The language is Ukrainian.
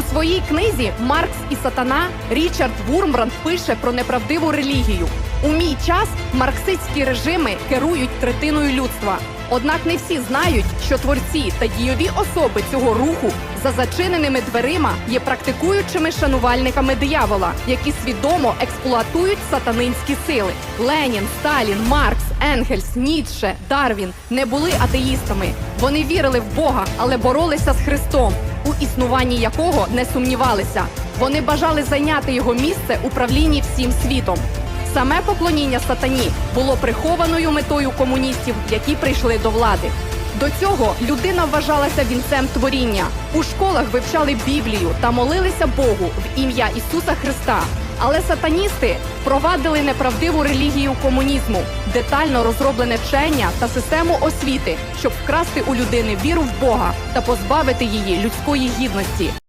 У своїй книзі Маркс і Сатана Річард Вурмбранд пише про неправдиву релігію. У мій час марксистські режими керують третиною людства. Однак не всі знають, що творці та дійові особи цього руху за зачиненими дверима є практикуючими шанувальниками диявола, які свідомо експлуатують сатанинські сили. Ленін, Сталін, Маркс, Енгельс, Ніцше, Дарвін не були атеїстами. Вони вірили в Бога, але боролися з Христом, існуванні якого не сумнівалися. Вони бажали зайняти його місце у правлінні всім світом. Саме поклоніння сатані було прихованою метою комуністів, які прийшли до влади. До цього людина вважалася вінцем творіння. У школах вивчали Біблію та молилися Богу в ім'я Ісуса Христа. Але сатаністи впровадили неправдиву релігію комунізму, детально розроблене вчення та систему освіти, щоб вкрасти у людини віру в Бога та позбавити її людської гідності.